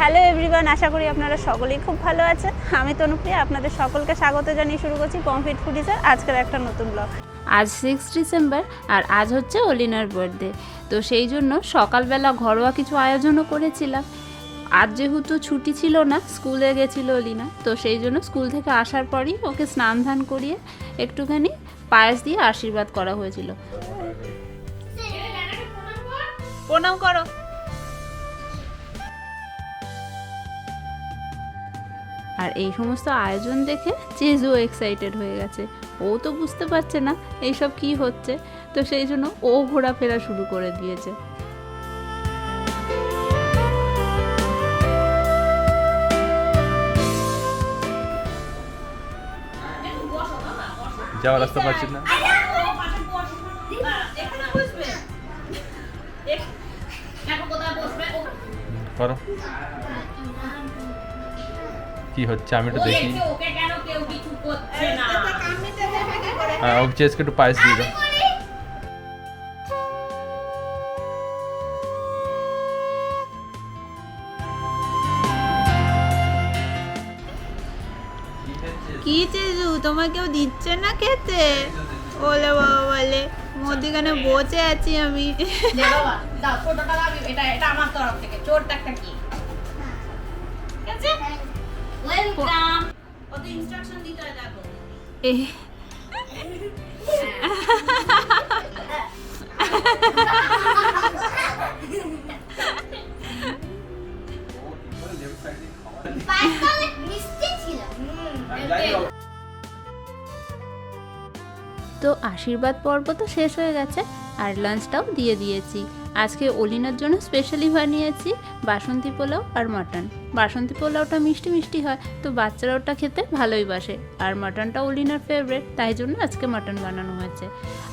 Hello everyone আশা করি আপনারা সকলেই খুব ভালো আছেন। আমি তনুপ্রিয়া আপনাদের সকলকে স্বাগত জানিয়ে শুরু করছি কমফিট ফুডিসের আজকের একটা নতুন ব্লগ আজ সিক্স ডিসেম্বর আর আজ হচ্ছে অলিনার বার্থডে তো সেই জন্য সকালবেলা ঘরোয়া কিছু আয়োজনও করেছিলাম। আজ যেহেতু ছুটি ছিল না স্কুলে গেছিল অলিনা। তো সেই জন্য স্কুল থেকে আসার পরই ওকে স্নান ধান করিয়ে একটুখানি পায়েস দিয়ে আশীর্বাদ করা হয়েছিল। প্রণাম করো। আর এই সমস্ত আয়োজন দেখে চেজও এক্সাইটেড হয়ে গেছে। ও তো বুঝতে পারছে না এইসব কি হচ্ছে। তো সেই জন্য ও ঘোরাফেরা শুরু করে দিয়েছে। যাওয়ার রাস্তা পাচ্ছি না। করো। কি হচ্ছে? আমি একটু দেখি। হ্যাঁ ওকে চেয়েছে একটু পায়েস দিয়ে দাও। কি চেজু তোমার কেউ দিচ্ছে না খেতে? বলে বাবা বলে মধ্যিখানে বসে আছি আমি। এটা এটা আমার তরফ থেকে চোরটা একটা কি? ওয়েলকাম কত ইনস্ট্রাকশন দিতে হয় দেখো। এ, তো আশীর্বাদ পর্ব তো শেষ হয়ে গেছে আর লাঞ্চটাও দিয়ে দিয়েছি। আজকে অলিনার জন্য স্পেশালি বানিয়েছি বাসন্তী পোলাও আর মাটন বাসন্তী পোলাওটা মিষ্টি মিষ্টি হয় তো বাচ্চারা ওটা খেতে ভালোই বাসে। আর মাটনটা অলিনার ফেভারেট তাই জন্য আজকে মাটন বানানো হয়েছে।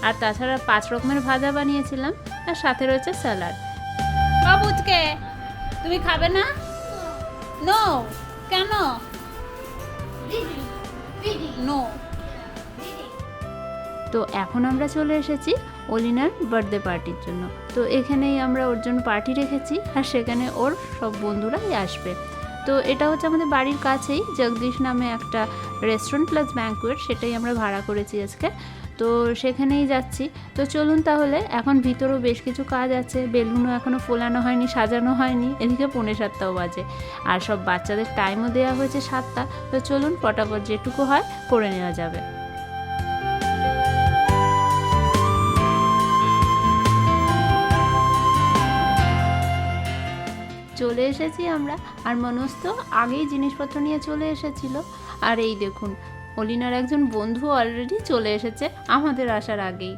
আর তাছাড়া পাঁচ রকমের ভাজা বানিয়েছিলাম আর সাথে রয়েছে স্যালাড বাবুজকে তুমি খাবে না? নো কেন? নো তো এখন আমরা চলে এসেছি অলিনার বার্থডে পার্টির জন্য। তো এখানেই আমরা ওর জন্য পার্টি রেখেছি আর সেখানে ওর সব বন্ধুরাই আসবে। তো এটা হচ্ছে আমাদের বাড়ির কাছেই জগদীশ নামে একটা রেস্টুরেন্ট প্লাস ব্যাঙ্কুয়েট সেটাই আমরা ভাড়া করেছি আজকে। তো সেখানেই যাচ্ছি। তো চলুন তাহলে, এখন ভিতরেও বেশ কিছু কাজ আছে। বেলুনও এখনও ফোলানো হয়নি, সাজানো হয়নি। এদিকে পৌনে সাতটাও বাজে। আর সব বাচ্চাদের টাইমও দেওয়া হয়েছে সাতটা। তো চলুন, পটাপট যেটুকু হয়, করে নেওয়া যাবে। চলে এসেছি আমরা। আর মনোজ তো আগেই জিনিসপত্র নিয়ে চলে এসেছিল। আর এই দেখুন, অলিনার একজন বন্ধু অলরেডি চলে এসেছে আমাদের আসার আগেই।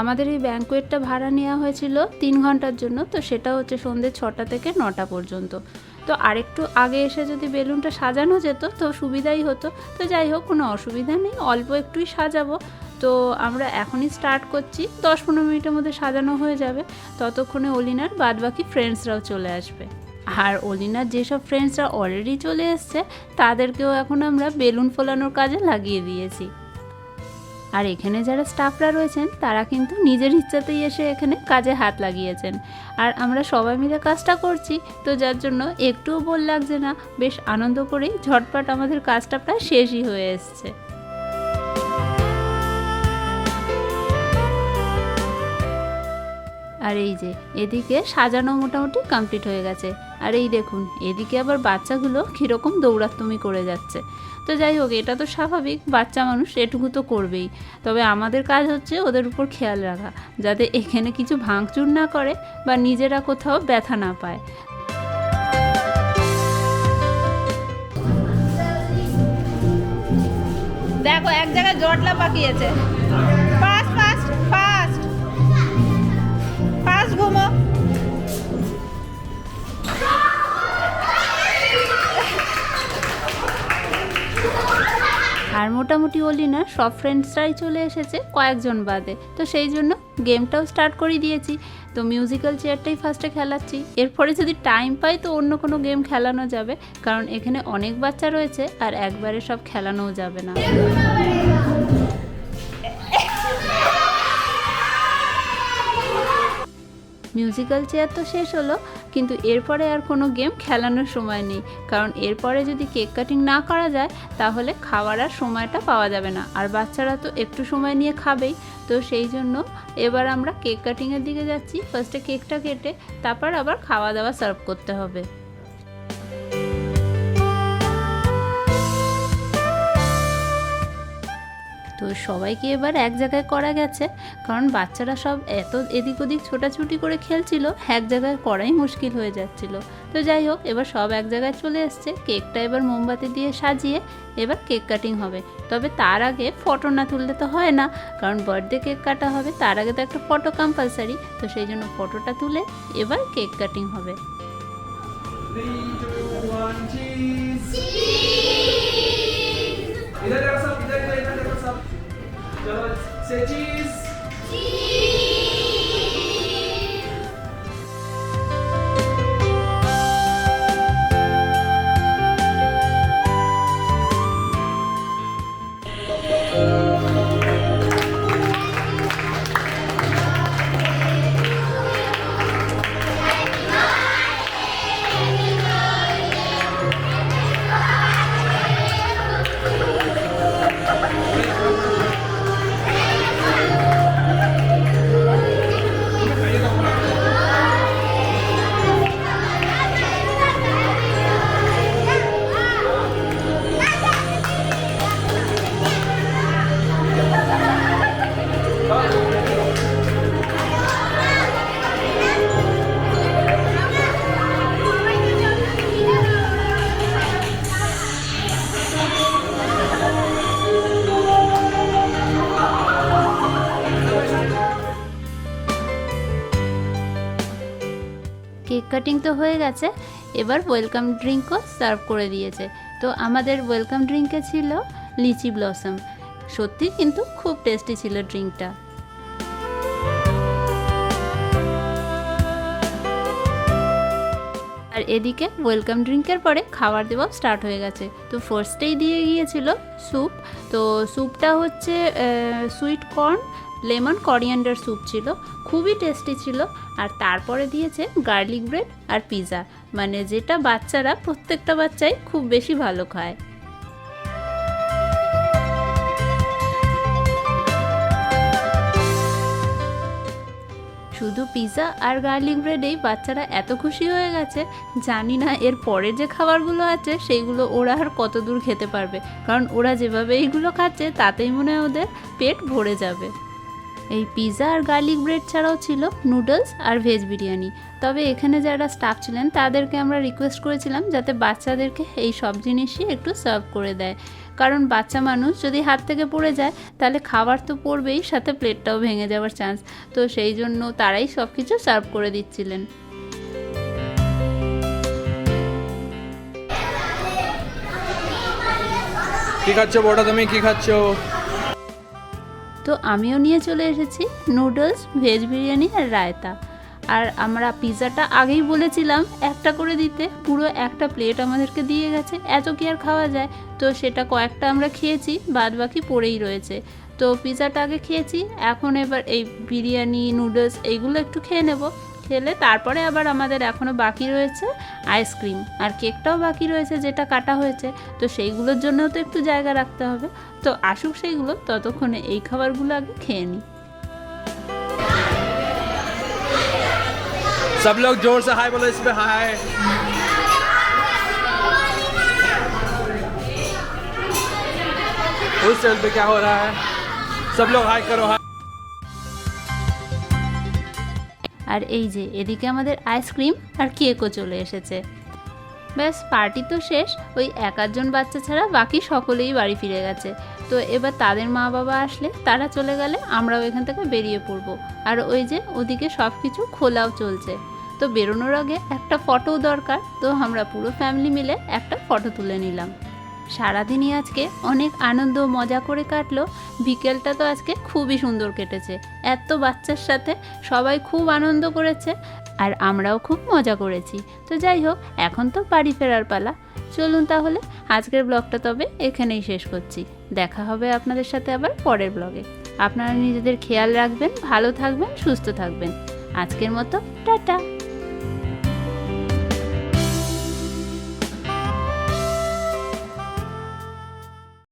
আমাদের এই ব্যাঙ্কুয়েটটা ভাড়া নেওয়া হয়েছিল তিন ঘণ্টার জন্য, তো সেটা হচ্ছে সন্ধ্যে ছটা থেকে নটা পর্যন্ত। তো আরেকটু আগে এসে যদি বেলুনটা সাজানো যেত, তো সুবিধাই হতো। তো যাই হোক, কোনো অসুবিধা নেই, অল্প একটুই সাজাবো। তো আমরা এখনই স্টার্ট করছি। দশ পনেরো মিনিটের মধ্যে সাজানো হয়ে যাবে। ততক্ষণে অলিনার বাদবাকি ফ্রেন্ডসরাও চলে আসবে। আর অলিনার যেসব ফ্রেন্ডসরা অলরেডি চলে এসছে, তাদেরকেও এখন আমরা বেলুন ফোলানোর কাজে লাগিয়ে দিয়েছি। আর এখানে যারা স্টাফরা রয়েছেন, তারা কিন্তু নিজের ইচ্ছাতেই এসে এখানে কাজে হাত লাগিয়েছেন। আর আমরা সবাই মিলে কাজটা করছি, তো যার জন্য একটুও বল লাগছে না। বেশ আনন্দ করেই ঝটপট আমাদের কাজটা প্রায় শেষই হয়ে এসছে। আর এই যে, এদিকে সাজানো মোটামুটি কমপ্লিট হয়ে গেছে। আর এই দেখুন, এদিকে আবার বাচ্চাগুলো কীরকম দৌড়াত্তমি করে যাচ্ছে। তো যাই হোক, এটা তো স্বাভাবিক, বাচ্চা মানুষ এটুকু তো করবেই। তবে আমাদের কাজ হচ্ছে ওদের উপর খেয়াল রাখা, যাতে এখানে কিছু ভাঙচুর না করে বা নিজেরা কোথাও ব্যথা না পায়। দেখো, এক জায়গায় জটলা পাকিয়েছে। আর মোটামুটি বলি না, সব ফ্রেন্ডসরাই চলে এসেছে কয়েকজন বাদে। তো সেই জন্য গেমটাও স্টার্ট করে দিয়েছি। তো মিউজিক্যাল চেয়ারটাই ফার্স্টে খেলাচ্ছি। এরপরে যদি টাইম পাই তো অন্য কোনো গেম খেলানো যাবে। কারণ এখানে অনেক বাচ্চা রয়েছে আর একবারে সব খেলানোও যাবে না। মিউজিক্যাল চেয়ার তো শেষ হলো, কিন্তু এরপরে আর কোনো গেম খেলানোর সময় নেই। কারণ এরপরে যদি কেক কাটিং না করা যায়, তাহলে খাওয়ার আর সময়টা পাওয়া যাবে না। আর বাচ্চারা তো একটু সময় নিয়ে খাবেই। তো সেই জন্য এবার আমরা কেক কাটিংয়ের দিকে যাচ্ছি। ফার্স্টে কেকটা কেটে, তারপর আবার খাওয়া দাওয়া সার্ভ করতে হবে। তো সবাইকে এবার এক জায়গায় করা গেছে। কারণ বাচ্চারা সব এত এদিক ওদিক ছোটাছুটি করে খেলছিল এক জায়গায় করাই মুশকিল হয়ে যাচ্ছিল। তো যাই হোক এবার সব এক জায়গায় চলে এসছে। কেকটা এবার মোমবাতি দিয়ে সাজিয়ে এবার কেক কাটিং হবে। তবে তার আগে ফটো না তুললে তো হয় না কারণ বার্থডে কেক কাটা হবে। তার আগে তো একটা ফটো কম্পালসারি তো সেই জন্য ফটোটা তুলে এবার কেক কাটিং হবে। Three, two, one, cheese. Cheese. Is that awesome? Is that चलो से चीज কেক cutting তো হয়ে গেছে, এবার ওয়েলকাম ড্রিঙ্কও সার্ভ করে দিয়েছে। তো আমাদের ওয়েলকাম ড্রিঙ্কে ছিল লিচি ব্লসম সত্যি কিন্তু খুব টেস্টি ছিল ড্রিঙ্কটা আর এদিকে ওয়েলকাম ড্রিঙ্কের পরে খাবার দেওয়া স্টার্ট হয়ে গেছে। তো ফার্স্টেই দিয়ে গিয়েছিল স্যুপ তো স্যুপটা হচ্ছে sweet corn lemon coriander soup ছিল, খুবই টেস্টি ছিল, আর তারপরে দিয়েছে গার্লিক ব্রেড আর পিৎজা মানে যেটা বাচ্চারা, প্রত্যেকটা বাচ্চাই খুব বেশি ভালো খায়। শুধু পিৎজা আর গার্লিক ব্রেডেই বাচ্চারা এত খুশি হয়ে গেছে, জানি না এর পরে যে খাবারগুলো আছে, সেইগুলো ওরা আর কত দূর খেতে পারবে, কারণ ওরা যেভাবে এইগুলো খাচ্ছে, তাতেই মনে হয় ওদের পেট ভরে যাবে। এই পিৎজা আর গার্লিক ব্রেড ছাড়াও ছিল নুডলস আর ভেজ বিরিয়ানি তবে এখানে যারা স্টাফ ছিলেন, তাদেরকে আমরা রিকোয়েস্ট করেছিলাম যাতে বাচ্চাদেরকে এই সব জিনিসই একটু সার্ভ করে দেয়। কারণ বাচ্চা মানুষ যদি হাত থেকে পড়ে যায়, তাহলে খাবার তো পড়বেই, সাথে প্লেটটাও ভেঙে যাওয়ার চান্স তো সেই জন্য তারাই সব কিছু সার্ভ করে দিচ্ছিলেন। কি খাচ্ছ বড়া তুমি? কি খাচ্ছ? তো আমিও নিয়ে চলে এসেছি নুডলস, ভেজ বিরিয়ানি আর রায়তা। আর আমরা পিৎজাটা আগেই বলেছিলাম একটা করে দিতে, পুরো একটা প্লেট আমাদেরকে দিয়ে গেছে, এত কি আর খাওয়া যায়? তো সেটা কয়েকটা আমরা খেয়েছি বাদ বাকি পড়েই রয়েছে। তো পিৎজাটা আগে খেয়েছি, এখন এবার এই বিরিয়ানি, নুডলস, এইগুলো একটু খেয়ে নেব। খেলে তারপরে আবার আমাদের এখনও বাকি রয়েছে আইসক্রিম আর কেকটাও বাকি রয়েছে যেটা কাটা হয়েছে তো সেইগুলোর জন্যও তো একটু জায়গা রাখতে হবে তো আসুক সেইগুলো ততক্ষণে এই খাবারগুলো আগে খেয়ে নিই सब लोग जोर से हाय बोलो इस पे हाय उस टेबल पे क्या हो रहा है सब लोग हाय करो हाय আর এই যে, এদিকে আমাদের আইসক্রিম আর কেকও চলে এসেছে। ব্যাস পার্টি তো শেষ। ওই এক আধজন বাচ্চা ছাড়া বাকি সকলেই বাড়ি ফিরে গেছে। তো এবার তাদের মা বাবা আসলে তারা চলে গেলে আমরাও এখান থেকে বেরিয়ে পড়ব। আর ওই যে, ওদিকে সব কিছু খোলাও চলছে। তো বেরোনোর আগে একটা ফটোও দরকার। তো আমরা পুরো ফ্যামিলি মিলে একটা ফটো তুলে নিলাম। সারাদিনই আজকে অনেক আনন্দ মজা করে কাটলো। বিকেলটা তো আজকে খুবই সুন্দর কেটেছে। এত বাচ্চার সাথে সবাই খুব আনন্দ করেছে আর আমরাও খুব মজা করেছি। তো যাই হোক, এখন তো বাড়ি ফেরার পালা। চলুন তাহলে, আজকের ব্লগটা তবে এখানেই শেষ করছি। দেখা হবে আপনাদের সাথে আবার পরের ব্লগে। আপনারা নিজেদের খেয়াল রাখবেন, ভালো থাকবেন, সুস্থ থাকবেন। আজকের মতো, টাটা।